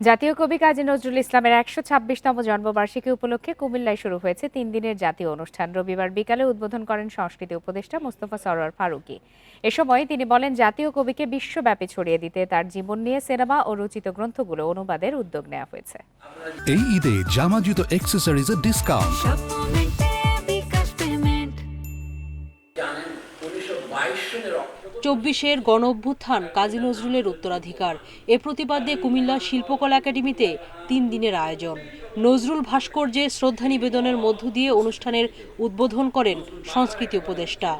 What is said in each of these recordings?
জাতীয় কবি কাজী নজরুল ইসলামের একশো ছাব্বিশতম জন্মবার্ষিকী উপলক্ষে কুমিল্লায় শুরু হয়েছে তিন দিনের জাতীয় অনুষ্ঠান। রবিবার বিকালে উদ্বোধন করেন সংস্কৃতি উপদেষ্টা মোস্তফা সরোয়ার ফারুকী। এ সময় তিনি বলেন জাতীয় কবিকে বিশ্বব্যাপী ছড়িয়ে দিতে তার জীবন নিয়ে সিনেমা ও রচিত গ্রন্থগুলো অনুবাদের উদ্যোগ নেওয়া হয়েছে। এই ঈদে জামা জুতো অ্যাক্সেসরিজের ডিসকাউন্ট চব্বিশের গণ অভ্যুত্থান কাজী নজরুলের উত্তরাধিকার। এ প্রতিপাদ্যে কুমিল্লা শিল্পকলা একাডেমিতে তিন দিনের আয়োজন। নজরুল ভাস্কর্যে শ্রদ্ধা নিবেদনের মধ্য দিয়ে অনুষ্ঠানের উদ্বোধন করেন সংস্কৃতি উপদেষ্টা।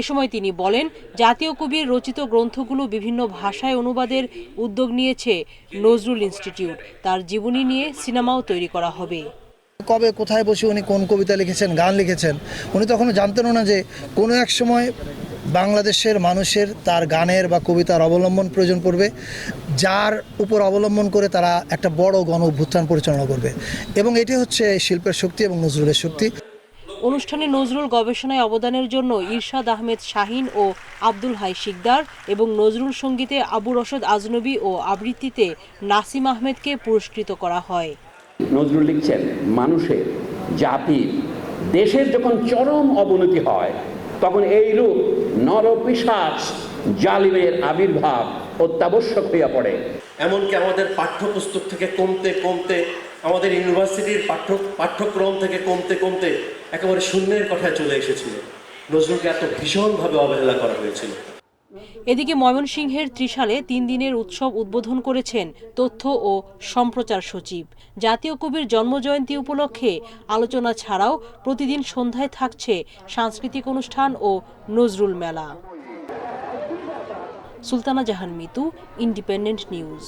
এ সময় তিনি বলেন, জাতীয় কবির রচিত গ্রন্থগুলো বিভিন্ন ভাষায় অনুবাদের উদ্যোগ নিয়েছে নজরুল ইনস্টিটিউট। তার জীবনী নিয়ে সিনেমাও তৈরি করা হবে। কবে, কোথায় বসে উনি কোন কবিতা লিখেছেন, গান লিখেছেন, উনি তখনও জানতেনও না যে কোনো এক সময় বাংলাদেশের মানুষের তার গানের বা কবিতার অবলম্বন প্রয়োজন পড়বে, যার উপর অবলম্বন করে তারা একটা বড় গণ অভ্যুত্থান পরিচালনা করবে। এবং এটি হচ্ছে শিল্পের শক্তি এবং নজরুলের শক্তি। অনুষ্ঠানে নজরুল গবেষণায় অবদানের জন্য ইরশাদ আহমেদ শাহিন ও আব্দুল হাই শিকদার এবং নজরুল সঙ্গীতে আবু রশদ আজনবী ও আবৃত্তিতে নাসিম আহমেদকে পুরস্কৃত করা হয়। নজরুল লিখছেন, মানুষের জাতির দেশের যখন চরম অবনতি হয়, তখন এই রূপ নরপিশাচ, জালিমের আবির্ভাব, অত্যাবশ্যক হইয়া পড়ে। এমনকি আমাদের পাঠ্যপুস্তক থেকে কমতে কমতে, আমাদের ইউনিভার্সিটির পাঠ্য, পাঠ্যক্রম থেকে কমতে কমতে একেবারে শূন্যের কথায় চলে এসেছিল। নজরুলকে এত ভীষণভাবে অবহেলা করা হয়েছিল। এদিকে ময়মনসিংহের ত্রিশালে তিন দিনের উৎসব উদ্বোধন করেছেন তথ্য ও সম্প্রচার সচিব। জাতীয় কবির জন্মজয়ন্তী উপলক্ষে আলোচনা ছাড়াও প্রতিদিন সন্ধ্যায় থাকছে সাংস্কৃতিক অনুষ্ঠান ও নজরুল মেলা। Sultana Jahan Mitu, Independent News.